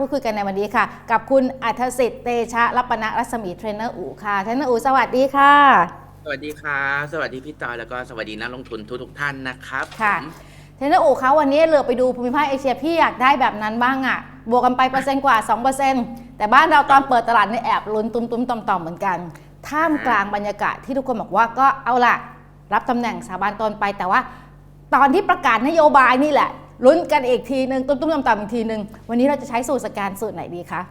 พูดคุยกันในวันนี้ค่ะ กับคุณอัธสิทธิ์เตชะรัปนรัศมีเทรนเนอร์อูค่ะเทรนเนอร์อูสวัสดีค่ะ สวัสดีครับสวัสดีพี่จอยแล้วก็สวัสดีนักลงทุนทุกทุกๆท่านนะครับค่ะผมเทรนเนอร์อูคะวันนี้เหลือไปดูภูมิภาคเอเชียพี่อยากได้แบบนั้นบ้างอะ่ะ บวกกันไปเปอร์เซ็นต์กว่า 2%แต่บ้านเราตอนเปิดตลาดในแอบลุ้นตุ้มๆต่อมๆเหมือนกัน ท่ามกลางบรรยากาศที่ทุกคนบอกว่าก็เอาล่ะ รับตำแหน่งสถาบันตนไปแต่ว่า ตอนที่ประกาศนโยบายนี่แหละ ลุ้นกันอีกทีหนึ่งตุ้มๆต่อมๆอีกทีหนึ่งวันนี้เราจะใช้สูตรสแกนสูตรไหนดีคะ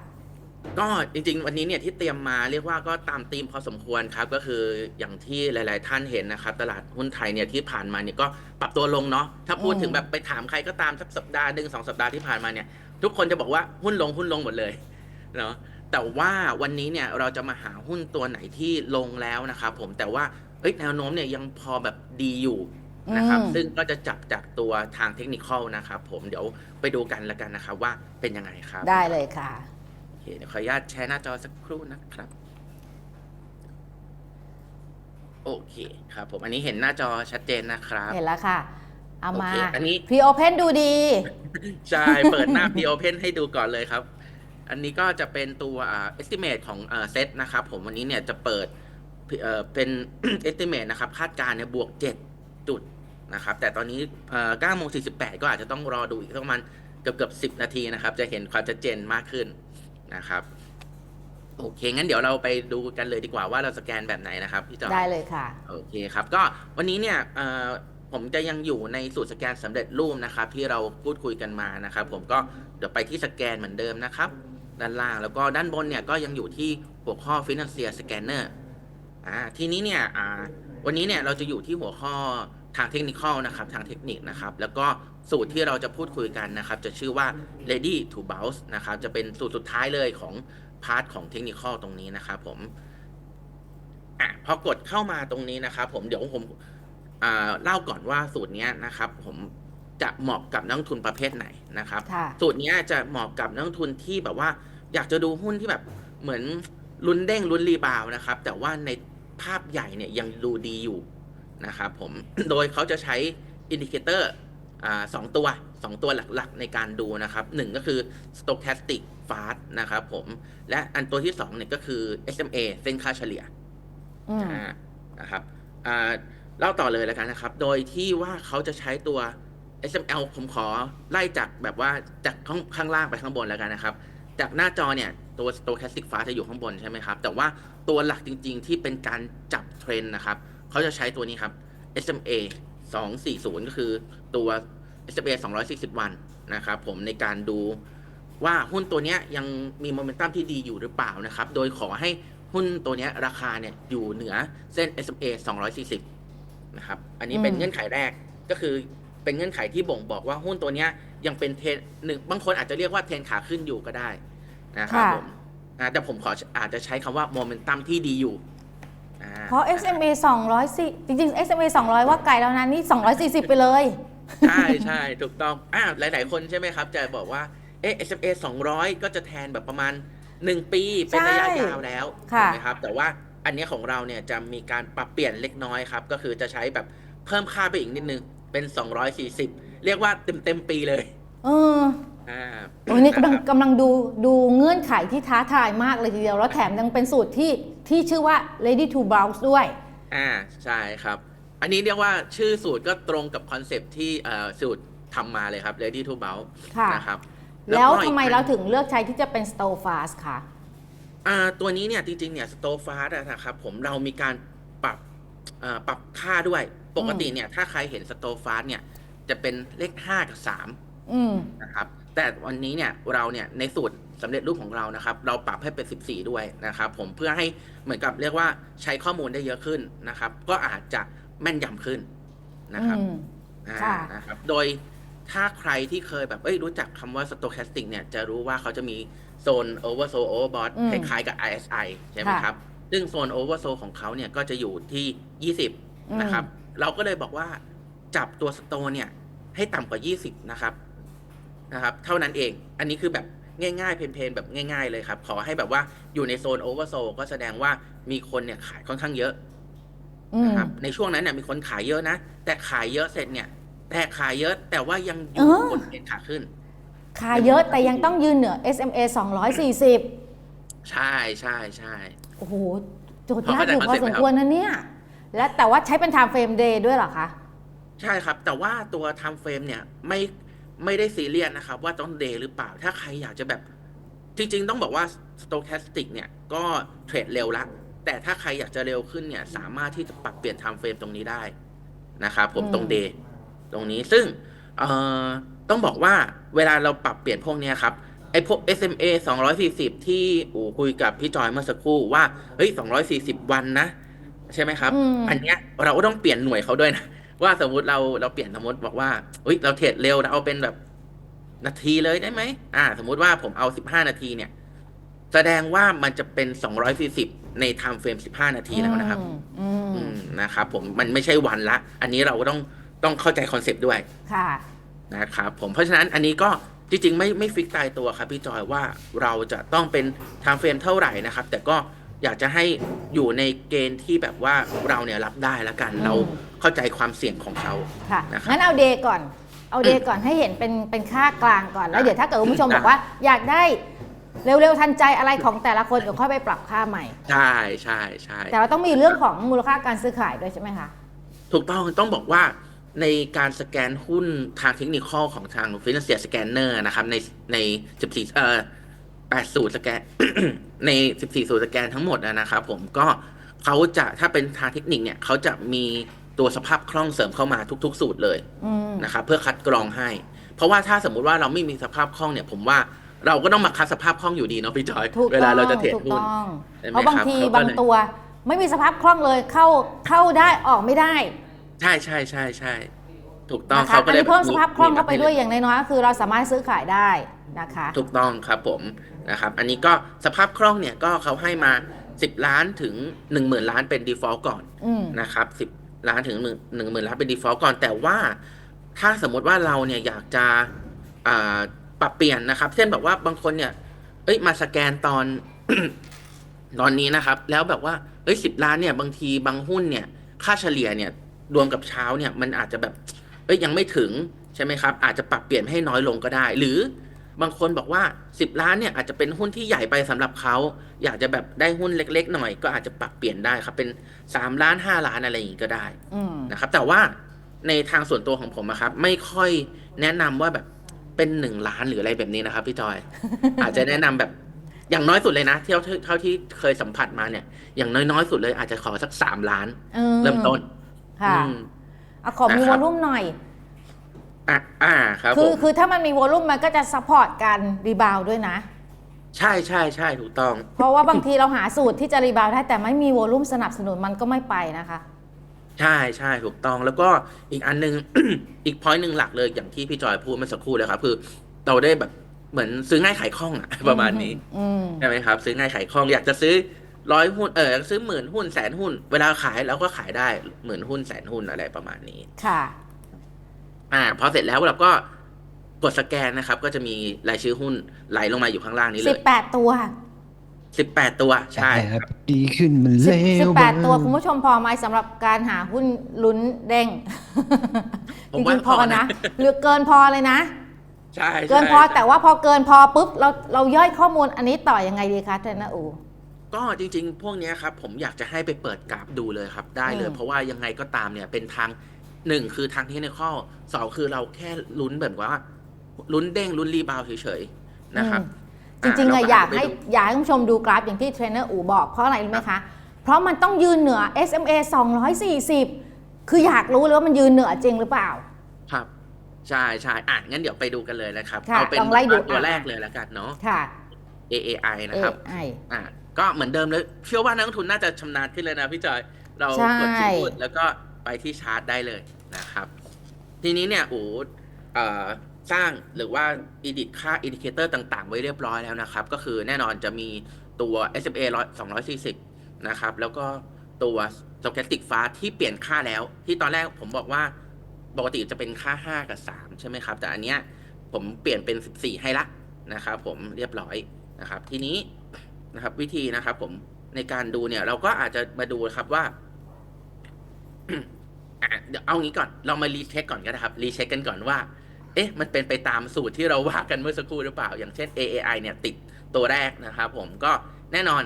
ก็จริงๆ วันนี้เนี่ยที่เตรียมมาเรียกว่าก็ตามธีมพอสมควรครับก็คืออย่างที่หลาย ๆ ท่านเห็นนะครับตลาดหุ้นไทยเนี่ยที่ผ่านมาเนี่ยก็ปรับตัวลงเนาะถ้าพูดถึงแบบไปถามใครก็ตามสักสัปดาห์หนึ่งสองสัปดาห์ที่ผ่านมาเนี่ยทุกคนจะบอกว่าหุ้นลงหุ้นลงหมดเลยเนาะแต่ว่าวันนี้เนี่ยเราจะมาหาหุ้นตัวไหนที่ลงแล้วนะครับผมแต่ว่าเอ้ยแนวโน้มเนี่ยยังพอแบบดีอยู่ นะครับ อืม ซึ่งก็จะจับจากตัวทางเทคนิคอลนะครับผมเดี๋ยวไปดูกันแล้วกันนะครับว่าเป็นยังไงครับได้เลยค่ะ โอเคเดี๋ยวขออนุญาตแชร์หน้าจอสักครู่นะครับ โอเคครับผมอันนี้เห็นหน้าจอชัดเจนนะครับ เห็นแล้วค่ะ เอามา โอเคอันนี้ พรีโอเพนดูดี ใช่ เปิดหน้า P Open ให้ดูก่อนเลยครับ อันนี้ก็จะเป็นตัวอ่า estimate ของอ่าเซตนะครับ ผมวันนี้เนี่ยจะเปิดเอ่อเป็น estimate นะครับ คาดการณ์เนี่ยบวก 7 จุด นะครับ แต่ตอนนี้เอ่อ9โมง48ก็อาจจะต้องรอดูอีกประมาณเกือบเกือบ10นาทีนะครับ จะเห็นความชัดเจนมากขึ้นนะครับ โอเค งั้นเดี๋ยวเราไปดูกันเลยดีกว่าว่าเราสแกนแบบไหนนะครับพี่จอยได้เลยค่ะ โอเคครับ ก็วันนี้เนี่ยเอ่อผมจะยังอยู่ในสูตรสแกนสำเร็จรูปนะครับ ที่เราพูดคุยกันมานะครับ ผมก็เดี๋ยวไปที่สแกนเหมือนเดิมนะครับ ด้านล่างแล้วก็ด้านบนเนี่ยก็ยังอยู่ที่หัวข้อ Financial Scanner อ่าทีนี้เนี่ยอ่าวันนี้เนี่ยเราจะอยู่ที่หัวข้อ ทางเทคนิคอลนะครับทางเทคนิคนะครับ แล้วก็สูตรที่เราจะพูดคุยกันนะครับ จะชื่อว่า Ready to Bounce นะครับ จะเป็นสูตรสุดท้ายเลยของพาร์ทของเทคนิคอลตรงนี้นะครับผมอะพอกดเข้ามาตรงนี้นะครับ ผมเดี๋ยวผมอ่าเล่าก่อนว่าสูตรเนี้ยนะครับ ผมจะเหมาะกับนักลงทุนประเภทไหนนะครับค่ะสูตรเนี้ยจะเหมาะกับนักลงทุนที่แบบว่า อยากจะดูหุ้นที่แบบเหมือนลุ้นเด้งลุ้นรีบาวด์นะครับ แต่ว่าในภาพใหญ่เนี่ยยังดูดีอยู่ นะครับผม โดยเขาจะใช้อินดิเคเตอร์อ่าสองตัวสองตัวหลักๆ ในการดูนะครับหนึ่งก็คือ stochastic fast นะครับผม และอันตัวที่สองเนี่ยก็คือ SMA เส้นค่าเฉลี่ยอืมอ่านะครับอ่าเล่าต่อเลยแล้วกันนะครับ โดยที่ว่าเขาจะใช้ตัว SML ผมขอไล่จากแบบว่าจากข้างข้างล่างไปข้างบนแล้วกันนะครับ จากหน้าจอเนี่ยตัว stochastic fast จะอยู่ข้างบนใช่ไหมครับ แต่ว่าตัวหลักจริง ๆ ที่เป็นการจับเทรนด์นะครับ เขาจะใช้ตัวนี้ครับ SMA 240 ก็คือตัว SMA 240 วันนะครับผมในการดูว่าหุ้นตัวเนี้ยยังมีโมเมนตัมที่ดีอยู่หรือเปล่านะครับ โดยขอให้หุ้นตัวเนี้ยราคาเนี่ยอยู่เหนือเส้น SMA 240 นะครับ อันนี้เป็นอืมเงื่อนไขแรกก็คือเป็นเงื่อนไขที่บ่งบอกว่าหุ้นตัวเนี้ยยังเป็นเทรนหนึ่งบางคนอาจจะเรียกว่าเทรนขาขึ้นอยู่ก็ได้นะครับค่ะผมอ่าแต่ผมขออาจจะใช้คำว่าโมเมนตัมที่ดีอยู่อ่ เพราะ SMA 200จริงๆ SMA 200 ว่าไกลแล้วนะนี่ 240 ไปเลย ใช่ใช่ถูกต้องอ่าหลาย ๆ คนใช่ไหมครับ จะบอกว่าเอ๊ะ SMA 200 ก็จะแทนแบบประมาณ 1 ปีเป็นระยะใช่ยาวแล้วค่ะถูกไหมครับ แต่ว่าอันเนี้ยของเราเนี่ยจะมีการปรับเปลี่ยนเล็กน้อยครับ ก็คือจะใช้แบบเพิ่มค่าไปอีกนิดนึง เป็น 240 เรียกว่าเต็มเต็มๆปีเลย เอออ่าโอ้ยนี่กำลังะครับกำลังดูดูเงื่อนไขที่ท้าทายมากเลยทีเดียว แล้วแถมยังเป็นสูตรที่ ที่ชื่อว่า ready to bounce ด้วย อ่าใช่ครับ อันนี้เรียกว่าชื่อสูตรก็ตรงกับคอนเซปต์ที่เอ่อสูตรทำมาเลยครับ ready to bounce ค่ะ นะครับแล้วก็อีทำกไมอันเราถึงเลือกใช้ที่จะเป็น slow fast ค่ะอ่าตัวนี้เนี่ยจริงๆเนี่ยสโตฟาสนะครับผมเรามีการปรับเอ่อปรับค่าด้วยปกติเนี่ยถ้าใครเห็นสโตฟาสเนี่ยจะเป็นเลข 5 กับ อืม 3 นะครับ แต่วันนี้เนี่ยเราเนี่ยในสูตรสำเร็จรูปของเรานะครับ เราปรับให้เป็น 14 ด้วยนะครับ ผมเพื่อให้เหมือนกับเรียกว่าใช้ข้อมูลได้เยอะขึ้นนะครับ ก็อาจจะแม่นยำขึ้นนะครับอืมอ่าค่ะนะครับ โดยถ้าใครที่เคยแบบเอ้ยรู้จักคำว่า stochastic เนี่ยจะรู้ว่าเขาจะมีโซน oversold overbought อืมคล้ายๆกับ RSI ใช่ไหมค่ะครับ ซึ่งโซน oversold ของเขาเนี่ยก็จะอยู่ที่อืม20 นะครับ เราก็เลยบอกว่าจับตัวสโตเนี่ยให้ต่ำกว่า 20 นะครับ นะครับ เท่านั้นเอง อันนี้คือแบบง่ายๆ เพลนๆแบบง่าย ๆเลยครับ ขอให้แบบว่าอยู่ในโซน oversold ก็แสดงว่ามีคนเนี่ยขายค่อนข้างเยอะอืมนะครับ ในช่วงนั้นเนี่ยมีคนขายเยอะนะ แต่ขายเยอะเสร็จเนี่ย แต่ขายเยอะแต่ว่ายังอเอยู่อบนเทรนขาขึ้นคาเยอะแต่ยังต้องยืนเหนือ SMA 240 ใช่ใช่ใช่โอ้โหโจทย์ยากอยู่พพออเข้าใจสมควรนะเนี่ย และแต่ว่าใช้เป็น time frame day ด้วยเหรอคะ ใช่ครับ แต่ว่าตัว time frame เนี่ยไม่ ไม่ได้ซีเรียสนะครับ ว่าต้องเดย์หรือเปล่า ถ้าใครอยากจะแบบ จริง ๆ ต้องบอกว่า stochastic เนี่ยก็เทรดเร็วละ แต่ถ้าใครอยากจะเร็วขึ้นเนี่ย สามารถที่จะปรับเปลี่ยน time frame ตรงนี้ได้นะครับผมอืมตรงเดย์ตรงนี้ซึ่งเอ่อต้องบอกว่าเวลาเราปรับเปลี่ยนพวกเนี้ยครับไอ้พวก SMA 240 ที่อู๋คุยกับพี่จอยเมื่อสักครู่ว่าเฮ้ย240 วันนะ ใช่ไหมครับอืมอันเนี้ยเราก็ต้องเปลี่ยนหน่วยเขาด้วยนะ ว่าสมมุติเราเราเปลี่ยนสมมติบอกว่าเฮ้ยเราเทรดเร็วเราเอาเป็นแบบนาทีเลยได้ไหมอ่า สมมุติว่าผมเอา15นาทีเนี่ย แสดงว่ามันจะเป็น240ใน time frame 15นาทีแล้วนะครับอืมอืมอืมนะครับผมมันไม่ใช่วันละ อันนี้เราก็ต้องต้องเข้าใจคอนเซปต์ด้วย ค่ะ นะครับผมเพราะฉะนั้นอันนี้ก็จริง ๆ ไม่ไม่ฟิกตายตัวครับพี่จอยว่าเราจะต้องเป็น time frame เท่าไหร่นะครับ แต่ก็ อยากจะให้อยู่ในเกณฑ์ที่แบบว่าเราเนี่ยรับได้แล้วกันอืมเราเข้าใจความเสี่ยงของเขาค่ะนะครับ งั้นเอาเดย์ก่อน เอาเดย์ก่อนให้เห็นเป็นเป็นค่ากลางก่อน แล้วเดี๋ยวถ้าเกิดคุณผู้ชมได้บอกว่าอยากได้เร็วๆทันใจอะไรของแต่ละคนเดี๋ยวค่อยไปปรับค่าใหม่ ใช่ใช่ใช่ แต่เราต้องมีเรื่องของมูลค่าการซื้อขายด้วยใช่ไหมคะ ถูกต้องต้องบอกว่าในการสแกนหุ้นทางเทคนิคของทาง Financial Scanner นะครับในใน 14 เอ่อ 8 สูตรสแกน ใน 14 สูตรสแกนทั้งหมดนะครับผมก็เขาจะถ้าเป็นทางเทคนิคเนี่ยเขาจะมีตัวสภาพคล่องเสริมเข้ามาทุก ๆ สูตรเลยอืมนะครับเพื่อคัดกรองให้ เพราะว่าถ้าสมมุติว่าเราไม่มีสภาพคล่องเนี่ยผมว่าเราก็ต้องมาคัดสภาพคล่องอยู่ดีเนาะพี่จอยถูกเวต้ลาองเราจะเทรดถูกหุ้นต้องใช่ไหมเพราะบางครับทีเขาก็บางเลยตัว ไม่มีสภาพคล่องเลยเข้าเข้าได้ออกไม่ได้ ใช่ใช่ใช่ใช่ถูกต้องนะคะเขาก็อันเลยนี้เพิ่มสภาพคล่องมีเข้าไปด้วยอย่างน้อยๆก็คือเราสามารถซื้อขายได้ นะคะถูกต้องครับผมนะครับ อันนี้ก็สภาพคล่องเนี่ยก็เขาให้มา 10 ล้านถึง 1 0,000 ล้านเป็น default ก่อนอนะครับ10 ล้านถึง1 0,000 ล้านเป็น default ก่อน แต่ว่าถ้าสมมติว่าเราเนี่ยอยากจะปรับเปลี่ยนนะครับ เช่นแบบว่าบางคนเนี่ย เอ้ยมาสแกนตอนตอนนี้นะครับ แล้วแบบว่าเอ้ยสิบล้านเนี่ยบางทีบางหุ้นเนี่ย ค่าเฉลี่ยเนี่ยรวมกับเช้าเนี่ยมันอาจจะแบบ เอ้ยยังไม่ถึงใช่ไหมครับ อาจจะปรับเปลี่ยนให้น้อยลงก็ได้ หรือ บางคนบอกว่า 10 ล้านเนี่ยอาจจะเป็นหุ้นที่ใหญ่ไปสำหรับเขา อยากจะแบบได้หุ้นเล็ก ๆ หน่อย ก็อาจจะปรับเปลี่ยนได้ครับ เป็น 3 ล้าน 5 ล้านอะไรอย่างงี้ก็ได้อืมนะครับ แต่ว่าในทางส่วนตัวของผมอะครับ ไม่ค่อยแนะนำว่าแบบเป็น 1 ล้านหรืออะไรแบบนี้นะครับพี่จอย อาจจะแนะนำแบบอย่างน้อยสุดเลยนะเท่าเท่าที่เคยสัมผัสมาเนี่ย อย่างน้อยๆสุดเลยอาจจะขอสัก3ล้าน เริ่มต้นค่ะอืมเอาขอมีนะควรับอลุ่มหน่อย อะอ่าครับคืผอมคือถ้ามันมีวอลุ่มมันก็จะซัพพอร์ตการรีบาวด้วยนะ ใช่ใช่ใช่ถูกต้อง เพราะว่าบางทีเราหาสูตรที่จะรีบาวได้แต่ไม่มีวอลุ่มสนับสนุนมันก็ไม่ไปนะคะ ใช่ใช่ถูกต้องแล้วก็อีกอันหนึง อีกพอยต์หนึ่งหลักเลยอย่างที่พี่จอยพูดเมื่อสักครู่เลยครับ คือ เราได้แบบเหมือนซื้อง่ายขายคล่องอะ ประมาณนี้อืมใช่ไหมครับ ซื้อง่ายขายคล่องอยากจะซื้อร้อยหุ้นเอออยากซื้อหมื่นหุ้นแสนหุ้น เวลาขายเราก็ขายได้หมื่นหุ้นแสนหุ้นอะไรประมาณนี้ ค่ะ อ่าพอเสร็จแล้วเราก็กดสแกนนะครับ ก็จะมีรายชื่อหุ้นไหลลงมาอยู่ข้างล่างนี้เลสิบยแปดตัวสิบแปดตัวใช่ครับ ดีขึ้นมันเลสิบวแปดบ้างตัว คุณผู้ชมพอไหมสำหรับการหาหุ้นลุ้นเด้งผจมว่าริงๆพอพอนะนะหรือเกินพอเลยนะใช่ใช่เกินพอแต่ว่าพอเกินพอปุ๊บเราเราย่อยข้อมูลอันนี้ต่อยังไงดีคะเทรนเนอร์อูก็จริง ๆ พวกเนี้ยครับผมอยากจะให้ไปเปิดกราฟดูเลยครับ ได้เลยอืมเพราะว่ายังไงก็ตามเนี่ยเป็นทาง หนึ่งคือทางเทคนิคสองคือเราแค่ลุ้นแบบว่าลุ้นเด้งลุ้นรีบาวด์เฉยๆนะครับ จริงๆอ่าอะเราก็อยากไปให้ดูอยากให้คุณผู้ชมดูกราฟอย่างที่เทรนเนอร์อูบอกเพราะอะไรรู้ไหมคะ เพราะมันต้องยืนเหนือ SMA 240 คืออยากรู้เลยว่ามันยืนเหนือจริงหรือเปล่า ครับใช่ใช่อะงั้นเดี๋ยวไปดูกันเลยนะครับค่ะเอาเป็นลองไล่ดูตัวอะแรกเลยแล้วกันเนาะค่ะ AAI นะครับ AI อะก็เหมือนเดิมเลยเชื่อว่านักลงทุนน่าจะชำนาญขึ้นเลยนะพี่จอยเราใช่กดที่พูดแล้วก็ ไปที่ชาร์ตได้เลยนะครับ ทีนี้เนี่ยอูสร้างหรือว่า edit ค่า indicator ต่างๆ ไว้เรียบร้อยแล้วนะครับ ก็คือแน่นอนจะมีตัว SMA 240 นะครับ แล้วก็ตัว stochastic fast ที่เปลี่ยนค่าแล้ว ที่ตอนแรกผมบอกว่าปกติจะเป็นค่า 5 กับ 3 ใช่ไหมครับ แต่อันเนี้ยผมเปลี่ยนเป็น 14 ให้ละนะครับผมเรียบร้อยนะครับ ทีนี้นะครับวิธีนะครับผมในการดูเนี่ยเราก็อาจจะมาดูครับว่า อะเดี๋ยวเอางี้ก่อนเรามารีเช็คก่อนก็ได้ครับรีเช็คกันก่อนว่า เอ๊ะ มันเป็นไปตามสูตรที่เราว่ากันเมื่อสักครู่หรือเปล่า อย่างเช่น AAI เนี่ยติดตัวแรกนะครับผมก็แน่นอน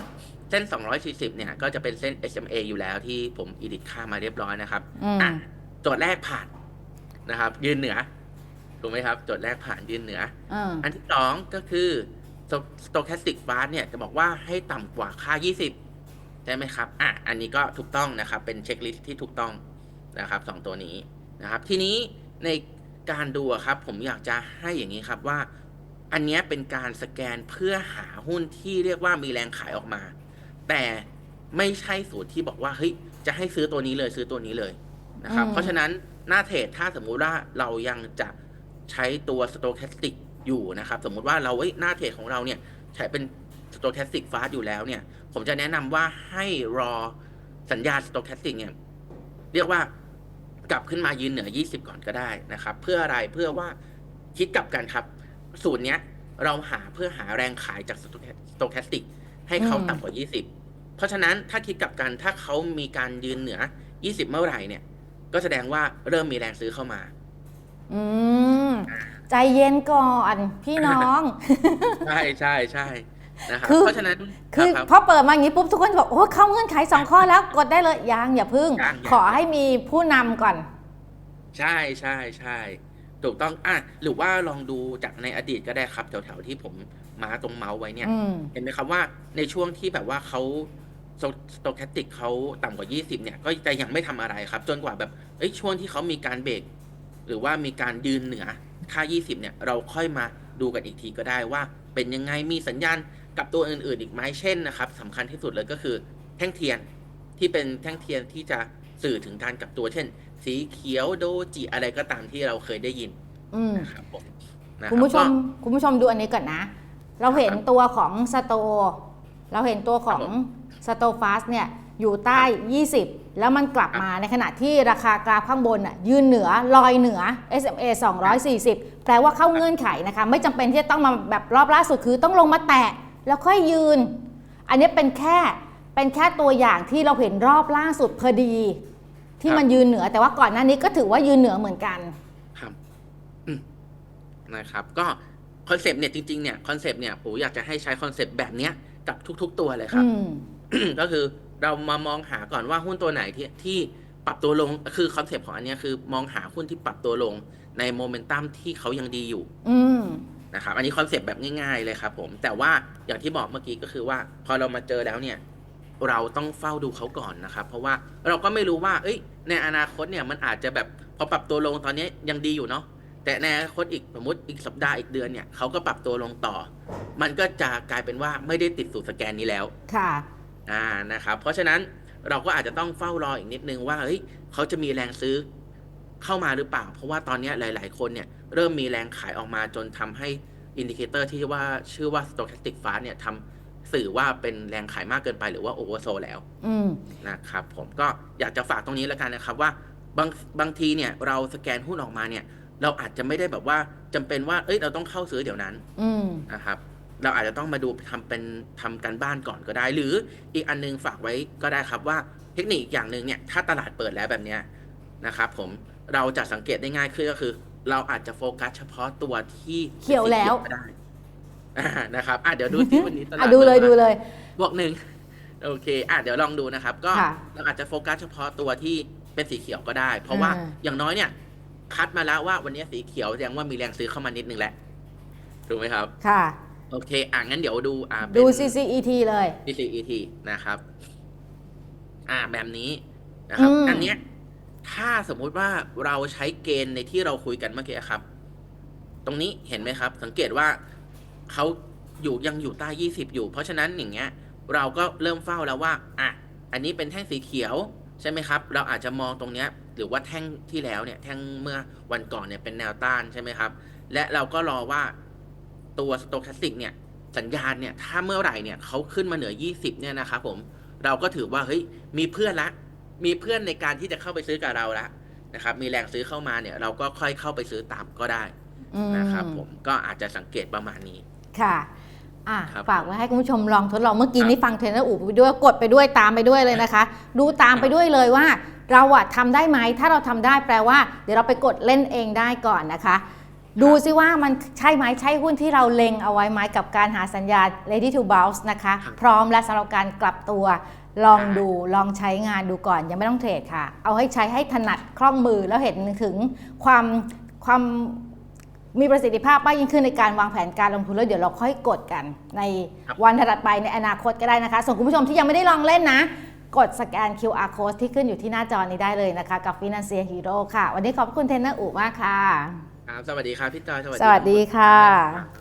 เส้น 240 เนี่ย ก็จะเป็นเส้น SMA อยู่แล้วที่ผมอีดิทค่ามาเรียบร้อยนะครับอืมอะโจทย์แรกผ่านนะครับ ยืนเหนือถูกไหมครับ โจทย์แรกผ่านยืนเหนืออ่าอันที่สองก็คือ stochastic fast เนี่ยจะบอกว่าให้ต่ำกว่าค่า 20 ใช่ไหมครับ อะ อันนี้ก็ถูกต้องนะครับ เป็นเช็คลิสต์ที่ถูกต้อง นะครับสองตัวนี้นะครับ ทีนี้ในการดูอะครับ ผมอยากจะให้อย่างนี้ครับว่าอันเนี้ยเป็นการสแกนเพื่อหาหุ้นที่เรียกว่ามีแรงขายออกมา แต่ไม่ใช่สูตรที่บอกว่าเฮ้ยจะให้ซื้อตัวนี้เลยซื้อตัวนี้เลยนะครับอืมเพราะฉะนั้นหน้าเทรดถ้าสมมุติว่าเรายังจะใช้ตัว stochastic อยู่นะครับ สมมุติว่าเราเอ้ยหน้าเทรดของเราเนี่ยใช้เป็น stochastic fast อยู่แล้วเนี่ย ผมจะแนะนำว่าให้รอสัญญาณ stochastic เนี่ยเรียกว่า กลับขึ้นมายืนเหนือ 20 ก่อนก็ได้นะครับ เพื่ออะไรเพื่อว่าคิดกลับกันครับ สูตรเนี้ยเราหาเพื่อหาแรงขายจาก stochastic ให้เขาอืมต่ำกว่า 20 เพราะฉะนั้นถ้าคิดกลับกันถ้าเขามีการยืนเหนือ 20 เมื่อไหร่เนี่ย ก็แสดงว่าเริ่มมีแรงซื้อเข้ามา อืม ใจเย็นก่อน พี่น้อง ใช่ใช่ใช่ นะครับคือเพราะฉะนั้นคือรับ พอเปิดมาอย่างนี้ปุ๊บทุกคนจะบอกโอ้เข้าเงื่อนไขสองข้อแล้วกดได้เลยยังอย่าพึ่ง ยังยัง ขอให้มีผู้นำก่อน ใช่ใช่ใช่ถูกต้องอะหรือว่าลองดูจากในอดีตก็ได้ครับแถวๆที่ผมมาตรงเมาส์ไว้เนี่ย อืม เห็นไหมครับว่าในช่วงที่แบบว่าเขาสโตแคติกเขาต่ำกว่า 20 เนี่ย ก็จะยังไม่ทำอะไรครับ จนกว่าแบบเอ้ยช่วงที่เขามีการเบรกหรือว่ามีการยืนเหนือค่า 20 เนี่ย เราค่อยมาดูกันอีกทีก็ได้ว่าเป็นยังไงมีสัญญาณ กับตัวอื่นๆอีกไหมเช่นนะครับสำคัญที่สุดเลยก็คือแท่งเทียนที่เป็นแท่งเทียนที่จะสื่อถึงการกลับตัว เช่น สีเขียวโดจิอะไรก็ตามที่เราเคยได้ยินอืมนะครับผมนะรับคุณผู้ชมก็ คุณผู้ชมดูอันนี้ก่อนนะ เราเห็นตัวของสโต เราเห็นตัวของครับผมสโตฟาสเนี่ยอยู่ใต้ 20 แล้วมันกลับมาในขณะที่ราคากราฟข้างบนน่ะยืนเหนือลอยเหนือ SMA 240 แปลว่าเข้าเงื่อนไขนะคะ ไม่จำเป็นที่จะต้องมาแบบรอบล่าสุดคือต้องลงมาแตะ แล้วค่อยยืน อันนี้เป็นแค่เป็นแค่ตัวอย่างที่เราเห็นรอบล่าสุดพอดี ที่ครับมันยืนเหนือ แต่ว่าก่อนหน้านี้ก็ถือว่ายืนเหนือเหมือนกันครับอืมนะครับ ก็คอนเซปต์เนี่ยจริงๆเนี่ยคอนเซปต์เนี่ยผมอยากจะให้ใช้คอนเซปต์แบบเนี้ยกับทุก ๆ ตัวเลยครับอืมก็คือเรามามองหาก่อนว่าหุ้นตัวไหนที่ที่ปรับตัวลงคือคอนเซปต์ของอันเนี้ยคือ มองหาหุ้นที่ปรับตัวลงในโมเมนตัมที่เขายังดีอยู่ อืม นะครับอันนี้คอนเซปต์แบบง่ายๆเลยครับผมแต่ว่าอย่างที่บอกเมื่อกี้ก็คือว่า พอเรามาเจอแล้วเนี่ยเราต้องเฝ้าดูเขาก่อนนะครับ เพราะว่าเราก็ไม่รู้ว่า เอ้ย ในอนาคตเนี่ยมันอาจจะแบบพอปรับตัวลงตอนนี้ยังดีอยู่เนาะแต่ในอนาคตอีกสมมติอีกสัปดาห์อีกเดือนเนี่ยเขาก็ปรับตัวลงต่อ มันก็จะกลายเป็นว่าไม่ได้ติดสู่สแกนนี้แล้วค่ะอ่านะครับเพราะฉะนั้นเราก็อาจจะต้องเฝ้ารออีกนิดนึงว่าเฮ้ยเขาจะมีแรงซื้อ เข้ามาหรือเปล่า เพราะว่าตอนเนี้ยหลาย ๆ คนเนี่ยเริ่มมีแรงขายออกมาจนทำให้อินดิเคเตอร์ที่ว่าชื่อว่า stochastic fast เนี่ยทำสื่อว่าเป็นแรงขายมากเกินไปหรือว่า oversold แล้วอืมนะครับผมก็อยากจะฝากตรงนี้แล้วกันนะครับว่าบางบางทีเนี่ยเราสแกนหุ้นออกมาเนี่ย เราอาจจะไม่ได้แบบว่าจำเป็นว่าเอ้ยเราต้องเข้าซื้อเดี๋ยวนั้นอืมนะครับ เราอาจจะต้องมาดูทำเป็นทำการบ้านก่อนก็ได้ หรืออีกอันนึงฝากไว้ก็ได้ครับว่าเทคนิคอีกอย่างหนึ่งเนี่ยถ้าตลาดเปิดแล้วแบบเนี้ยนะครับผม เราจะสังเกตได้ง่ายขึ้นก็คือ เราอาจจะโฟกัสเฉพาะตัวที่เขียวแล้วก็ได้อ่านะครับอะเดี๋ยวดูที่วันนี้ตลาอะดดูเลยปิดูมาเลย บวกหนึ่งโอเคอะเดี๋ยวลองดูนะครับ ก็ค่ะเราอาจจะโฟกัสเฉพาะตัวที่เป็นสีเขียวก็ได้ เพราะว่าอ่าอย่างน้อยเนี่ย คัดมาแล้วว่าวันนี้สีเขียวแสดงว่ามีแรงซื้อเข้ามานิดนึงแหละถูกไหมครับ ค่ะ โอเค อะงั้นเดี๋ยวดูอ่าดูเป็น CCET เลย DCET นะครับ อ่าแบบนี้นะครับอืมอันเนี้ย ถ้าสมมุติว่าเราใช้เกณฑ์ในที่เราคุยกันเมื่อกี้ครับ ตรงนี้เห็นไหมครับ สังเกตว่าเขาอยู่ยังอยู่ใต้ 20 อยู่ เพราะฉะนั้นอย่างเงี้ย เราก็เริ่มเฝ้าแล้วว่าอะอันนี้เป็นแท่งสีเขียวใช่ไหมครับ เราอาจจะมองตรงเนี้ยหรือว่าแท่งที่แล้วเนี่ยแท่งเมื่อวันก่อนเนี่ยเป็นแนวต้านใช่ไหมครับ และเราก็รอว่าตัวสโตแคสติกเนี่ยสัญญาณเนี่ยถ้าเมื่อไหร่เนี่ยเขาขึ้นมาเหนือ 20 เนี่ยนะครับผมเราก็ถือว่าเฮ้ยมีเพื่อนละ มีเพื่อนในการที่จะเข้าไปซื้อกับเราละนะครับ มีแรงซื้อเข้ามาเนี่ย เราก็ค่อยเข้าไปซื้อตามก็ได้อืมนะครับ ผมก็อาจจะสังเกตประมาณนี้ค่ะอะครับฝากไว้ให้คุณผู้ชมลองทดลองเมื่อกี้ครับนี้ฟังเทรนเนอร์อูไปด้วยกดไปด้วยตามไปด้วยเลยนะคะ ดูตามไปด้วยเลยว่า เราอะทำได้ไหมถ้าเราทำได้แปลว่า เดี๋ยวเราไปกดเล่นเองได้ก่อนนะคะ ดูซิว่ามันใช่ไหมใช่หุ้นที่เราเล็งเอาไว้ไหมกับการหาสัญญาณ ready to bounce นะคะครับพร้อมและสำหรับการกลับตัว ลองครับดูลองใช้งานดูก่อนยังไม่ต้องเทรดค่ะ เอาให้ใช้ให้ถนัดคล่องมือแล้วเห็นถึงความความมีประสิทธิภาพมากยิ่งขึ้นในการวางแผนการลงทุนแล้วเดี๋ยวเราค่อยกดกัน ในครับวันถัดไปในอนาคตก็ได้นะคะ ส่วนคุณผู้ชมที่ยังไม่ได้ลองเล่นนะ กดสแกน QR code ที่ขึ้นอยู่ที่หน้าจอนี้ได้เลยนะคะ กับ Financial Hero ค่ะ วันนี้ขอบคุณเทรนเนอร์อูมากค่ะ ครับ สวัสดีครับพี่จอยสวัสดีค่ะ